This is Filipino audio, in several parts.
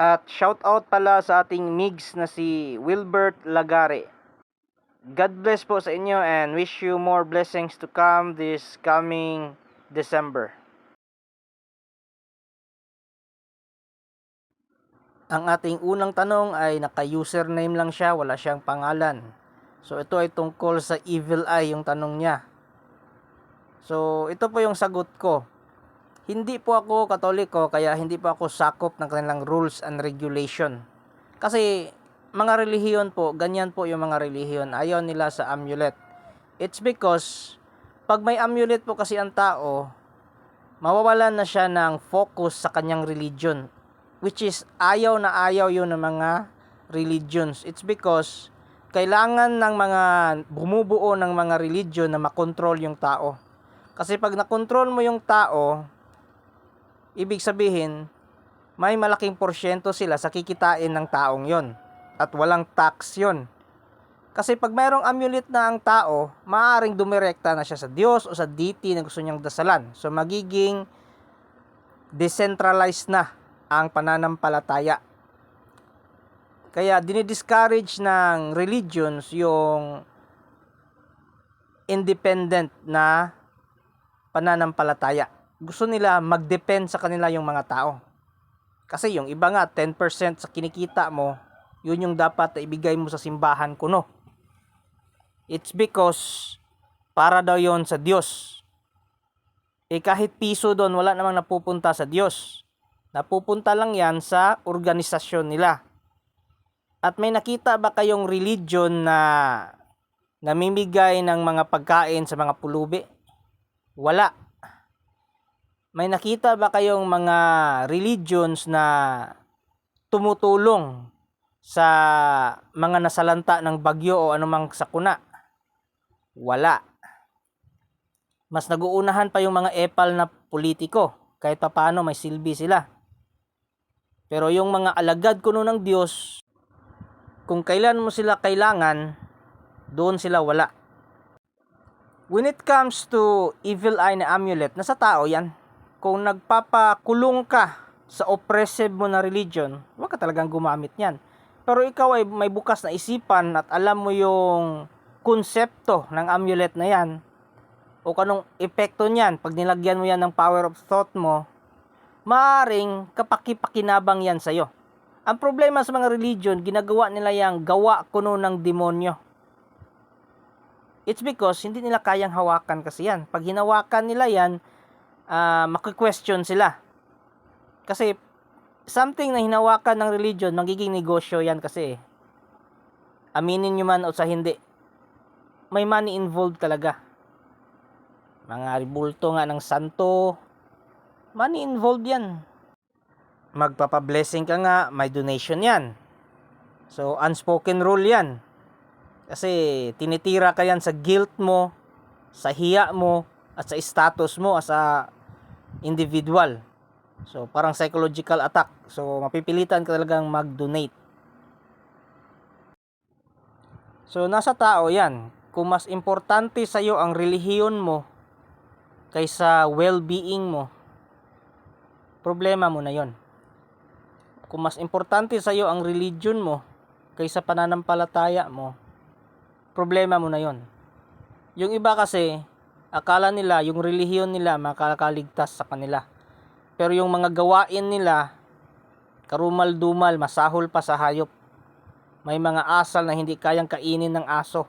At shout out pala sa ating migs na si Wilbert Lagare. God bless po sa inyo and wish you more blessings to come this coming December. Ang ating unang tanong ay naka-username lang siya, wala siyang pangalan. So ito ay tungkol sa evil eye yung tanong niya. So ito po yung sagot ko. Hindi po ako katoliko kaya hindi po ako sakop ng kanilang rules and regulation. Kasi mga relihiyon po, ganyan po yung mga relihiyon. Ayaw nila sa amulet. It's because pag may amulet po kasi ang tao, mawawalan na siya ng focus sa kanyang religion. Which is ayaw na ayaw yun ng mga religions. It's because kailangan ng mga bumubuo ng mga religion na makontrol yung tao. Kasi pag nakontrol mo yung tao, ibig sabihin, may malaking porsyento sila sa kikitain ng taong yon at walang tax yon. Kasi pag mayroong amulet na ang tao, maaaring dumirekta na siya sa Diyos o sa deity na gusto niyang dasalan. So magiging decentralized na ang pananampalataya. Kaya dinidiscourage ng religions yung independent na pananampalataya gusto nila mag-depend sa kanila yung mga tao. Kasi yung iba nga, 10% sa kinikita mo, yun yung dapat na ibigay mo sa simbahan kuno. It's because para daw yon sa Diyos. Eh kahit piso doon, wala namang napupunta sa Diyos. Napupunta lang yan sa organisasyon nila. At may nakita ba kayong religion na namimigay ng mga pagkain sa mga pulubi? Wala may nakita ba kayong mga religions na tumutulong sa mga nasalanta ng bagyo o anumang sakuna? Wala. Mas naguunahan pa yung mga epal na politiko kahit pa paano may silbi sila. Pero yung mga alagad kuno ng Diyos, kung kailan mo sila kailangan, doon sila wala. When it comes to evil eye na amulet, nasa tao yan kung nagpapakulong ka sa oppressive mo na religion, huwag ka talagang gumamit niyan. Pero ikaw ay may bukas na isipan at alam mo yung konsepto ng amulet na yan o kanong epekto niyan pag nilagyan mo yan ng power of thought mo, maaring kapakipakinabang yan sa'yo. Ang problema sa mga religion, ginagawa nila yung gawa kuno ng demonyo. It's because hindi nila kayang hawakan kasi yan. Pag hinawakan nila yan, uh, maki-question sila. Kasi something na hinawakan ng religion, magiging negosyo yan kasi. Aminin nyo man o sa hindi. May money involved talaga. Mga ribulto nga ng santo. Money involved yan. Magpapablessing ka nga, may donation yan. So, unspoken rule yan. Kasi tinitira ka yan sa guilt mo, sa hiya mo, at sa status mo as a individual. So, parang psychological attack. So, mapipilitan ka talagang mag-donate. So, nasa tao yan. Kung mas importante sa iyo ang relihiyon mo kaysa well-being mo, problema mo na yon. Kung mas importante sa iyo ang religion mo kaysa pananampalataya mo, problema mo na yon. Yung iba kasi, akala nila yung relihiyon nila makakaligtas sa kanila. Pero yung mga gawain nila, karumal-dumal, masahol pa sa hayop. May mga asal na hindi kayang kainin ng aso.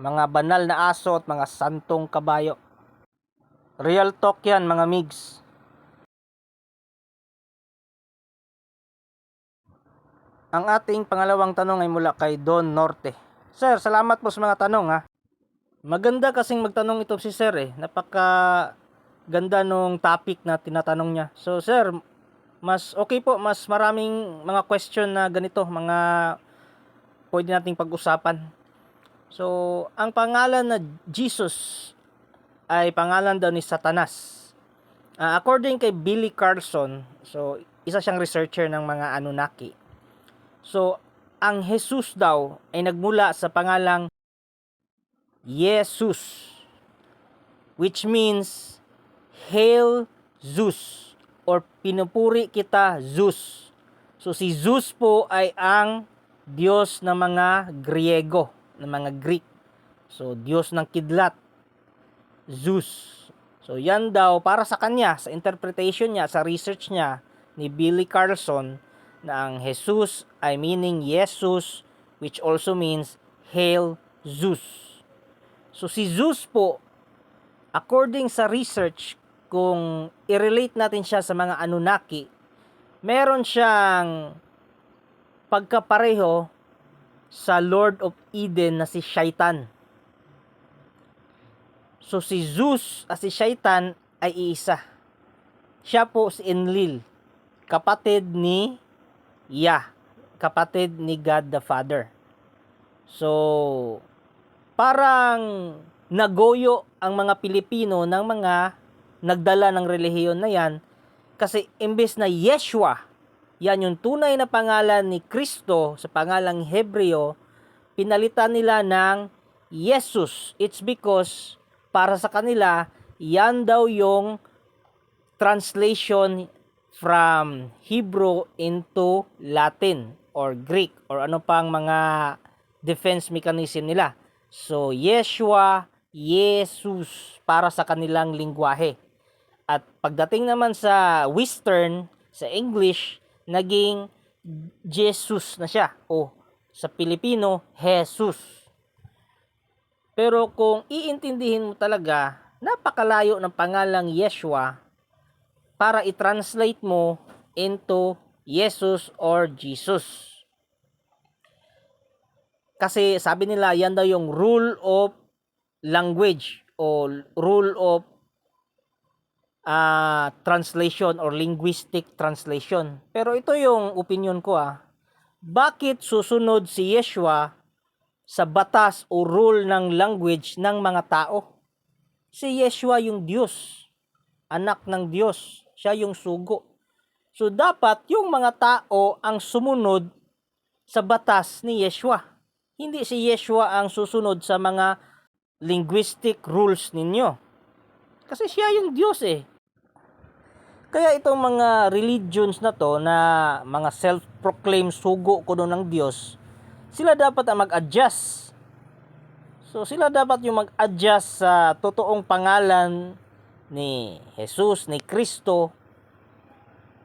Mga banal na aso at mga santong kabayo. Real talk yan mga migs. Ang ating pangalawang tanong ay mula kay Don Norte. Sir, salamat po sa mga tanong ha. Maganda kasing magtanong ito si Sir eh. Napaka ganda nung topic na tinatanong niya. So Sir, mas okay po, mas maraming mga question na ganito, mga pwede nating pag-usapan. So, ang pangalan na Jesus ay pangalan daw ni Satanas. Ah, according kay Billy Carlson, so isa siyang researcher ng mga Anunnaki. So, ang Jesus daw ay nagmula sa pangalang Jesus which means Hail Zeus or pinupuri kita Zeus. So si Zeus po ay ang Diyos ng mga Griego, ng mga Greek. So Diyos ng kidlat. Zeus. So yan daw para sa kanya, sa interpretation niya, sa research niya ni Billy Carlson na ang Jesus ay meaning Jesus which also means Hail Zeus. So si Zeus po according sa research kung i-relate natin siya sa mga Anunnaki, meron siyang pagkapareho sa Lord of Eden na si Shaitan. So si Zeus at si Shaitan ay iisa. Siya po si Enlil, kapatid ni Yah, kapatid ni God the Father. So, parang nagoyo ang mga Pilipino ng mga nagdala ng relihiyon na yan kasi imbes na Yeshua, yan yung tunay na pangalan ni Kristo sa pangalang Hebreo, pinalitan nila ng Jesus. It's because para sa kanila, yan daw yung translation from Hebrew into Latin or Greek or ano pang mga defense mechanism nila. So, Yeshua, Jesus para sa kanilang lingwahe. At pagdating naman sa Western, sa English, naging Jesus na siya. O sa Pilipino, Jesus. Pero kung iintindihin mo talaga, napakalayo ng pangalang Yeshua para i-translate mo into Jesus or Jesus. Kasi sabi nila, yan daw yung rule of language o rule of uh, translation or linguistic translation. Pero ito yung opinion ko ah. Bakit susunod si Yeshua sa batas o rule ng language ng mga tao? Si Yeshua yung Diyos. Anak ng Diyos. Siya yung sugo. So dapat yung mga tao ang sumunod sa batas ni Yeshua. Hindi si Yeshua ang susunod sa mga linguistic rules ninyo. Kasi siya yung Diyos eh. Kaya itong mga religions na to na mga self-proclaimed sugo doon ng Diyos, sila dapat ang mag-adjust. So sila dapat yung mag-adjust sa totoong pangalan ni Jesus, ni Kristo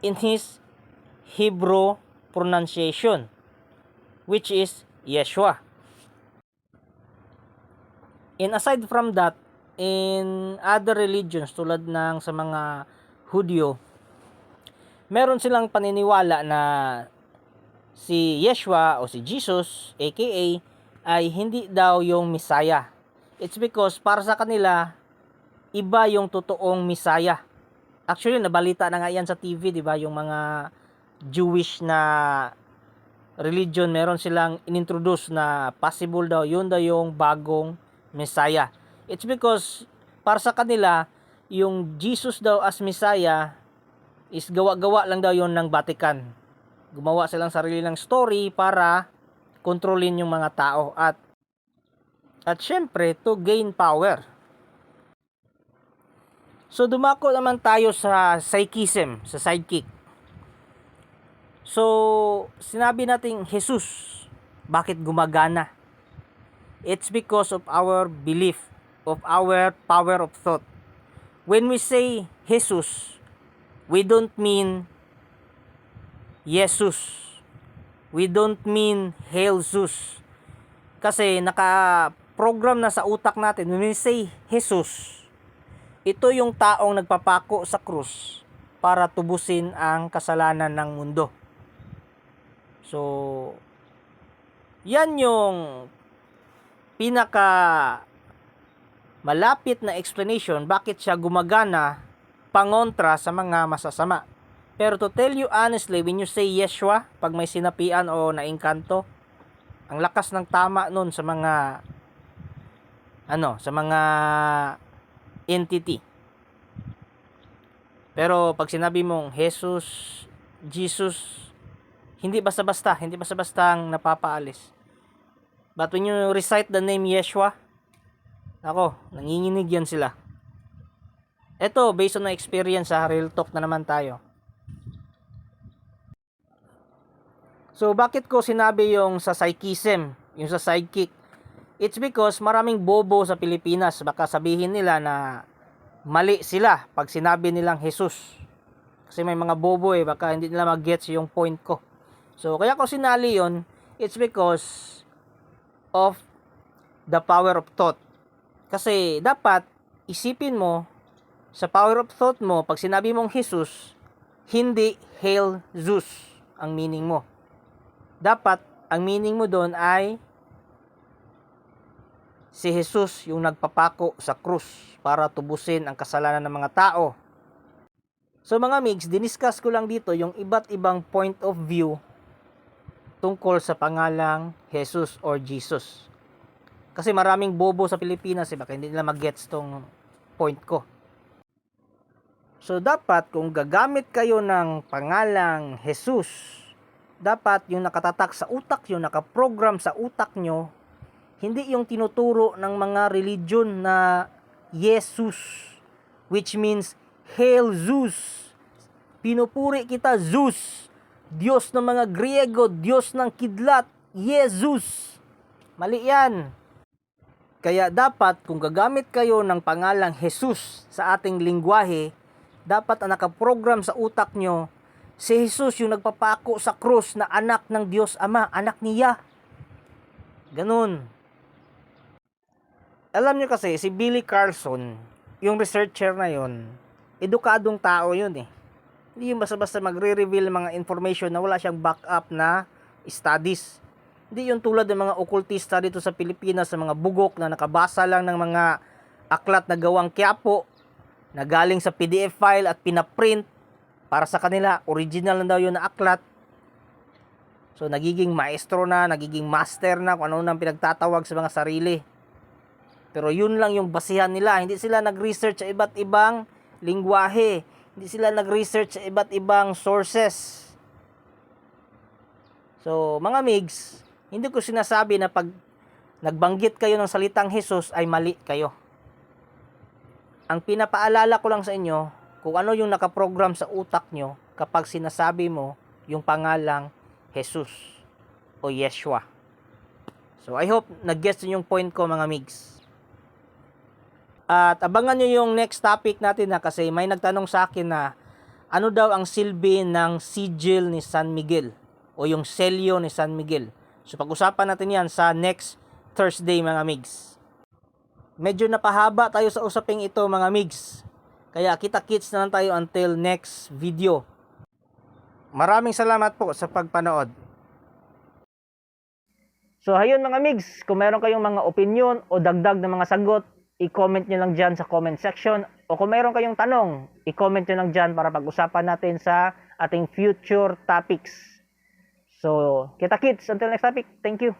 in his Hebrew pronunciation which is Yeshua. And aside from that, in other religions tulad ng sa mga Hudyo, meron silang paniniwala na si Yeshua o si Jesus, aka, ay hindi daw yung Messiah. It's because para sa kanila, iba yung totoong Messiah. Actually, nabalita na nga yan sa TV, di ba? Yung mga Jewish na religion, meron silang inintroduce na possible daw, yun daw yung bagong Messiah. It's because para sa kanila, yung Jesus daw as Messiah is gawa-gawa lang daw yon ng Vatican. Gumawa silang sarili ng story para kontrolin yung mga tao at at syempre to gain power. So dumako naman tayo sa psychism, sa sidekick. So sinabi nating Jesus, bakit gumagana? It's because of our belief, of our power of thought when we say Jesus, we don't mean Jesus. We don't mean Hail Zeus. Kasi naka-program na sa utak natin, when we say Jesus, ito yung taong nagpapako sa krus para tubusin ang kasalanan ng mundo. So, yan yung pinaka malapit na explanation bakit siya gumagana pangontra sa mga masasama. Pero to tell you honestly, when you say Yeshua, pag may sinapian o naingkanto, ang lakas ng tama nun sa mga ano, sa mga entity. Pero pag sinabi mong Jesus, Jesus, hindi basta-basta, hindi basta-bastang napapaalis. But when you recite the name Yeshua, ako, nanginginig yan sila. Ito, based on my experience sa real talk na naman tayo. So, bakit ko sinabi yung sa psychism, yung sa sidekick? It's because maraming bobo sa Pilipinas. Baka sabihin nila na mali sila pag sinabi nilang Jesus. Kasi may mga bobo eh, baka hindi nila mag-gets yung point ko. So, kaya ko sinali yon it's because of the power of thought. Kasi dapat isipin mo sa power of thought mo pag sinabi mong Jesus, hindi Hail Zeus ang meaning mo. Dapat ang meaning mo doon ay si Jesus yung nagpapako sa krus para tubusin ang kasalanan ng mga tao. So mga mix, diniscuss ko lang dito yung iba't ibang point of view tungkol sa pangalang Jesus or Jesus. Kasi maraming bobo sa Pilipinas, eh, baka hindi nila mag-gets tong point ko. So dapat kung gagamit kayo ng pangalang Jesus, dapat yung nakatatak sa utak yung nakaprogram sa utak nyo, hindi yung tinuturo ng mga religion na Jesus, which means Hail Zeus. Pinupuri kita Zeus, Diyos ng mga Griego, Diyos ng kidlat, Jesus. Mali yan. Kaya dapat kung gagamit kayo ng pangalang Jesus sa ating lingwahe, dapat ang nakaprogram sa utak nyo, si Jesus yung nagpapako sa krus na anak ng Diyos Ama, anak niya. Ganun. Alam nyo kasi, si Billy Carlson, yung researcher na yon, edukadong tao yun eh. Hindi yung basta-basta magre-reveal mga information na wala siyang backup na studies. Hindi yung tulad ng mga okultista dito sa Pilipinas, sa mga bugok na nakabasa lang ng mga aklat na gawang kiyapo, na galing sa PDF file at pinaprint para sa kanila, original na daw yun na aklat. So, nagiging maestro na, nagiging master na kung ano nang pinagtatawag sa mga sarili. Pero yun lang yung basihan nila. Hindi sila nag-research sa iba't ibang lingwahe. Hindi sila nag-research sa iba't ibang sources. So, mga migs, hindi ko sinasabi na pag nagbanggit kayo ng salitang Jesus ay mali kayo. Ang pinapaalala ko lang sa inyo, kung ano yung nakaprogram sa utak nyo kapag sinasabi mo yung pangalang Jesus o Yeshua. So, I hope nag-gets yung point ko mga migs. At abangan nyo yung next topic natin na kasi may nagtanong sa akin na ano daw ang silbi ng sigil ni San Miguel o yung selyo ni San Miguel. So pag-usapan natin yan sa next Thursday mga migs. Medyo napahaba tayo sa usaping ito mga migs. Kaya kita-kits na lang tayo until next video. Maraming salamat po sa pagpanood. So ayun mga migs, kung meron kayong mga opinion o dagdag na mga sagot, i-comment nyo lang dyan sa comment section. O kung meron kayong tanong, i-comment nyo lang dyan para pag-usapan natin sa ating future topics. So, kita kids, until next topic, thank you.